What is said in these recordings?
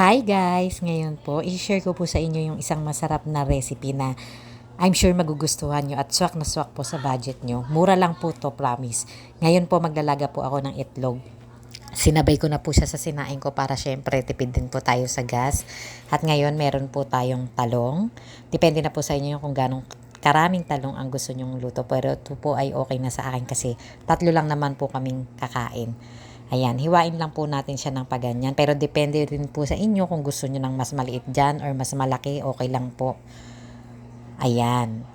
Hi guys! Ngayon po, i-share ko po sa inyo yung isang masarap na recipe na I'm sure magugustuhan nyo at swak na swak po sa budget nyo. Mura lang po to, promise. Ngayon po maglalaga po ako ng itlog. Sinabay ko na po siya sa sinain ko para syempre tipid din po tayo sa gas. At ngayon meron po tayong talong. Depende na po sa inyo kung ganong karaming talong ang gusto nyong luto. Pero ito po ay okay na sa akin kasi tatlo lang naman po kaming kakain. Ayan, hiwain lang po natin siya ng paganyan. Pero depende rin po sa inyo kung gusto nyo ng mas maliit dyan or mas malaki, okay lang po. Ayan.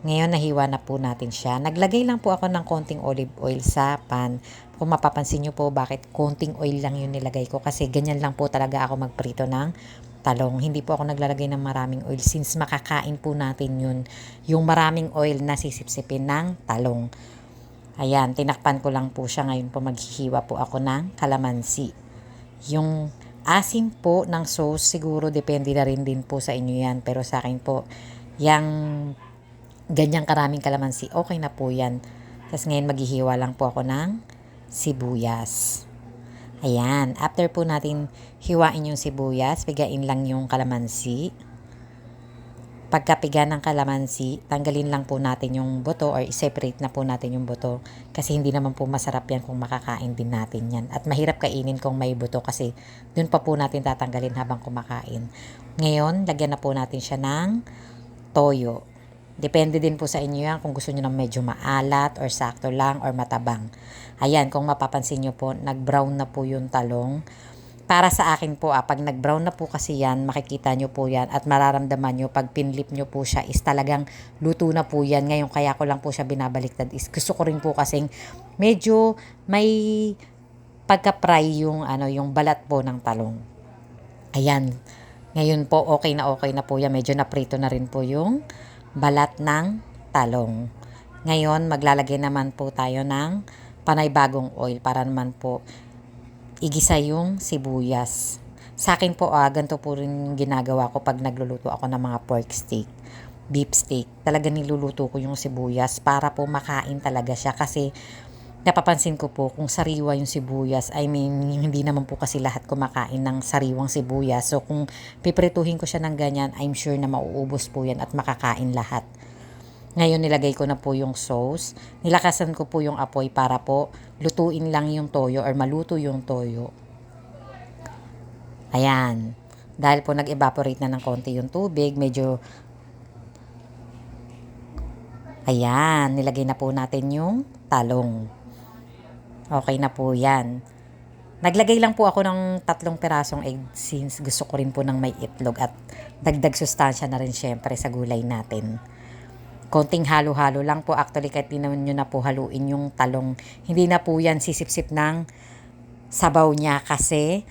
Ngayon, nahiwa na po natin siya. Naglagay lang po ako ng konting olive oil sa pan. Kung mapapansin nyo po, bakit konting oil lang yung nilagay ko. Kasi ganyan lang po talaga ako magprito ng talong. Hindi po ako naglalagay ng maraming oil since makakain po natin yun. Yung maraming oil na sisipsipin ng talong. Ayan, tinakpan ko lang po siya. Ngayon po maghihiwa po ako ng kalamansi. Yung asim po ng sauce, siguro depende na rin din po sa inyo yan. Pero sa akin po, yung ganyang karaming kalamansi, okay na po yan. Tapos ngayon maghihiwa lang po ako ng sibuyas. Ayan, after po natin hiwain yung sibuyas, pigain lang yung kalamansi. Pagkapiga ng kalamansi, tanggalin lang po natin yung buto or separate na po natin yung buto kasi hindi naman po masarap yan kung makakain din natin yan. At mahirap kainin kung may buto kasi dun pa po natin tatanggalin habang kumakain. Ngayon, lagyan na po natin siya ng toyo. Depende din po sa inyo yan kung gusto nyo ng medyo maalat or sakto lang or matabang. Ayan, kung mapapansin nyo po, nag-brown na po yung talong para sa akin po, ah, pag nag-brown na po kasi yan, makikita nyo po yan at mararamdaman nyo, pag pinlip nyo po siya is talagang luto na po yan. Ngayon, kaya ko lang po siya binabaliktad is gusto ko rin po kasing medyo may pagka-fry yung, ano, yung balat po ng talong. Ayan. Ngayon po, okay na okay na po yan. Medyo naprito na rin po yung balat ng talong. Ngayon, maglalagay naman po tayo ng panay bagong oil para naman po igisa yung sibuyas. Sa akin po, ah, ganito po rin ginagawa ko pag nagluluto ako ng mga pork steak, beef steak. Talaga niluluto ko yung sibuyas para po makain talaga siya kasi napapansin ko po kung sariwa yung sibuyas, I mean, hindi naman po kasi lahat kumakain ng sariwang sibuyas. So, kung piprituhin ko siya ng ganyan, I'm sure na mauubos po yan at makakain lahat. Ngayon nilagay ko na po yung sauce. Nilakasan ko po yung apoy para po lutuin lang yung toyo or maluto yung toyo. Ayan. Dahil po nag-evaporate na ng konti yung tubig, medyo Ayan, nilagay na po natin yung talong. Okay na po yan. Naglagay lang po ako ng tatlong perasong egg since gusto ko rin po ng may itlog at dagdag sustansya na rin syempre sa gulay natin konting halo-halo lang po. Actually, kahit di naman nyo na po haluin yung talong, hindi na po yan sisip-sip ng sabaw niya kasi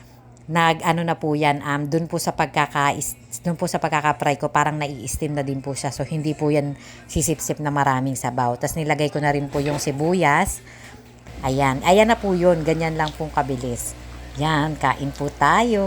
nag ano na po yan um doon po sa pagkaka doon po sa pagkaka-fry ko parang nai-steam na din po siya. So hindi po yan sisip-sip na maraming sabaw. Tapos nilagay ko na rin po yung sibuyas. Ayan. Ayan na po yun. Ganyan lang pong kabilis. Yan. Kain po tayo